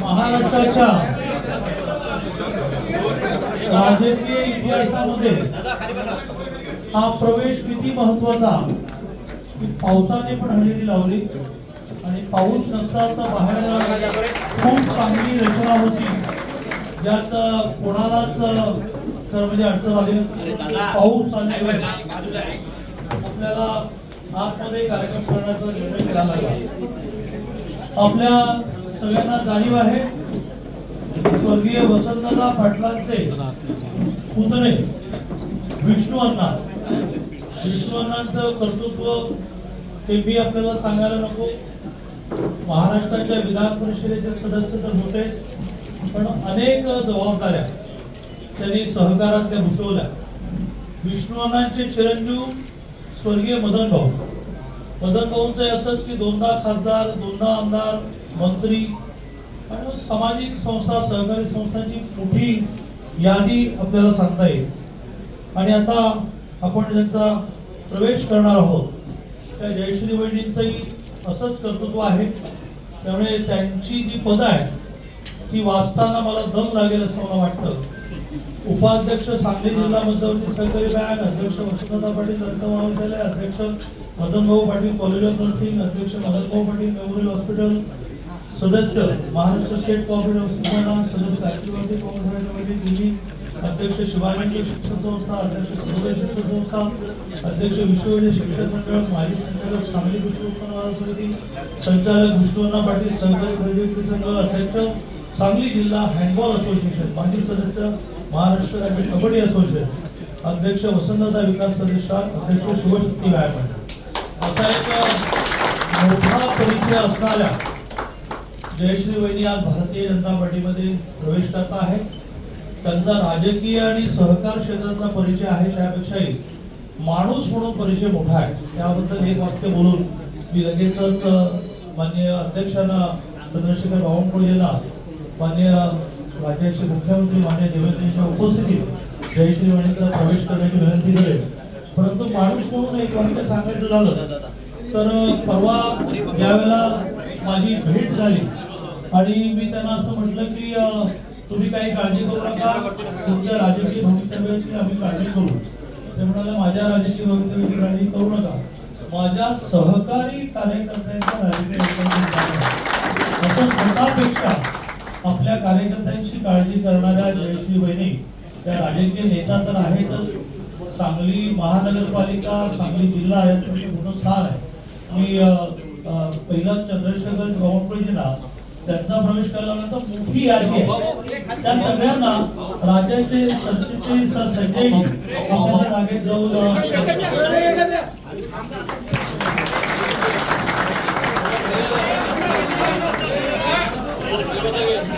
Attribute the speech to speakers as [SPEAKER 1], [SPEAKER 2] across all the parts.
[SPEAKER 1] महाराष्ट्राच्या राजकीय इतिहासामध्ये हा प्रवेश किती महत्त्वाचा पावसाने पण हजेरी लावली आणि पाऊस नसता तर बाहेर खूप चांगली रचना होती. ज्यात कोणालाच तर म्हणजे अडचण आली नसती. पाऊस आणि आपल्याला आतमध्ये कार्यक्रम करण्याचा निर्णय करावा लागला. आपल्या सगळ्यांना जाणीव आहे स्वर्गीय वसंतदा पाटलांचे पुतणे विष्णू अण्णा. विष्णू अण्णांचं कर्तृत्व हे मी आपल्याला सांगायला नको. महाराष्ट्राच्या विधान परिषदेचे सदस्य तर होतेच. पण अनेक जबाबदाऱ्या त्यांनी सहकारातल्या भूषवल्या. विष्णू अण्णांचे चिरंजीव स्वर्गीय मदन भाऊ. मदन भाऊंचं असंच की दोनदा खासदार दोनदा आमदार मंत्री आणि सामाजिक संस्था सहकारी संस्थांची मोठी यादी आपल्याला सांगता येईल. आणि आता आपण ज्यांचा प्रवेश करणार आहोत त्या जयश्री वहिनींचंही असंच कर्तृत्व आहे. त्यामुळे त्यांची जी पदं आहेत ती वाचताना मला दम लागेल असं मला वाटतं. उपाध्यक्ष सांगली जिल्हा मध्यवर्ती सहकारी बँक अध्यक्ष वसंतदा पाटील दंत महाविद्यालय अध्यक्ष मदन भाऊ पाटील कॉलेज ऑफ नर्सिंग अध्यक्ष मदन भाऊ पाटील मेमोरियल हॉस्पिटल सदस्य महाराष्ट्र स्टेट कॉपरेटिव्ह हॉस्पिटल सदस्य ऍक्टिव्हिटी कोऑपरेटिव्ह दिल्ली अध्यक्ष शिवाजी शिक्षण संस्था अध्यक्ष समुदाय शिक्षण संस्था अध्यक्ष विश्वविद्यालय शिक्षण मंडळ माजी संचालक सांगली कृषी उत्पन्न समिती संचालक विष्णुअण्णा पाटील सहकारी खरेदी विक्री संघ अध्यक्ष सांगली जिल्हा हँडबॉल असोसिएशन माजी सदस्य महाराष्ट्र राज्य कबड्डी असोसिएशन अध्यक्ष वसंतदा विकास प्रतिष्ठान अध्यक्ष शिवशक्ती व्यायाम असा एक मोठा परिचय असणाऱ्या जयश्री वहिनी आज भारतीय जनता पार्टीमध्ये प्रवेश करत आहे त्यांचा राजकीय आणि सहकार क्षेत्राचा परिचय आहे त्यापेक्षाही माणूस म्हणून परिचय मोठा आहे. त्याबद्दल एक वाक्य बोलून मी लगेचच अ, माननीय अध्यक्षांना चंद्रशेखर बावनकुळेंना माननीय राज्याचे मुख्यमंत्री मान्य देवेंद्रजींच्या उपस्थितीत जयश्री वाणीचा प्रवेश करण्याची विनंती करेल. परंतु माणूस म्हणून एक वाक्य सांगायचं झालं तर परवा यावेळेला माझी भेट झाली. आणि मी त्यांना असं म्हटलं की तुम्ही काही काळजी करू नका तुमच्या राजकीय भवितव्याची आम्ही काळजी करू. ते म्हणाले माझ्या राजकीय भवितव्याची काळजी करू नका. माझ्या सहकारी कार्यकर्त्यांच्या राजकीय भवितव्याची काळजी करा. असं स्वतःपेक्षा आपल्या कार्यकर्त्यांची काळजी करणाऱ्या जयश्री बहिणी त्या राजकीय नेता तर आहेतच सांगली महानगरपालिका सांगली जिल्हा यात मोठं स्थान आहे मी पहिला चंद्रशेखर बावनकुळेजींना त्यांचा प्रवेश केल्यानंतर मोठी यादी आहे त्या सगळ्यांना राज्याचे सरचिटणीस संजय जागेत जाऊन अ,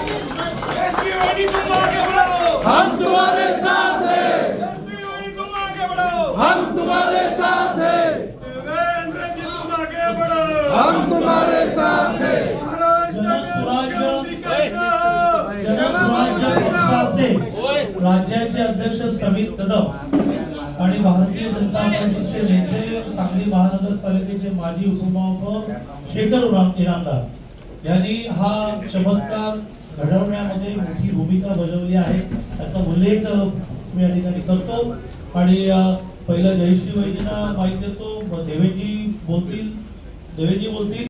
[SPEAKER 2] श्रीवाणी तुम आगे बढ़ो
[SPEAKER 3] हम तुम्हारे साथ हैं
[SPEAKER 2] श्रीवाणी तुम आगे बढ़ो
[SPEAKER 3] हम तुम्हारे साथ हैं
[SPEAKER 2] देवेंद्र जी तुम आगे बढ़ो
[SPEAKER 3] हम तुम्हारे साथ हैं।
[SPEAKER 1] राज्याचे अध्यक्ष समित कदम आणि भारतीय जनता पार्टीचे नेते सांगली महानगरपालिकेचे माजी उपमहापौर शेखर इनामदार. यांनी हा चमत्कार घडवण्यामध्ये मोठी भूमिका बजावली आहे. त्याचा उल्लेख मी या ठिकाणी करतो. आणि पहिलं जयश्री वैद्यना माहिती देतो. देवेंजी बोलतील. देवेंजी बोलतील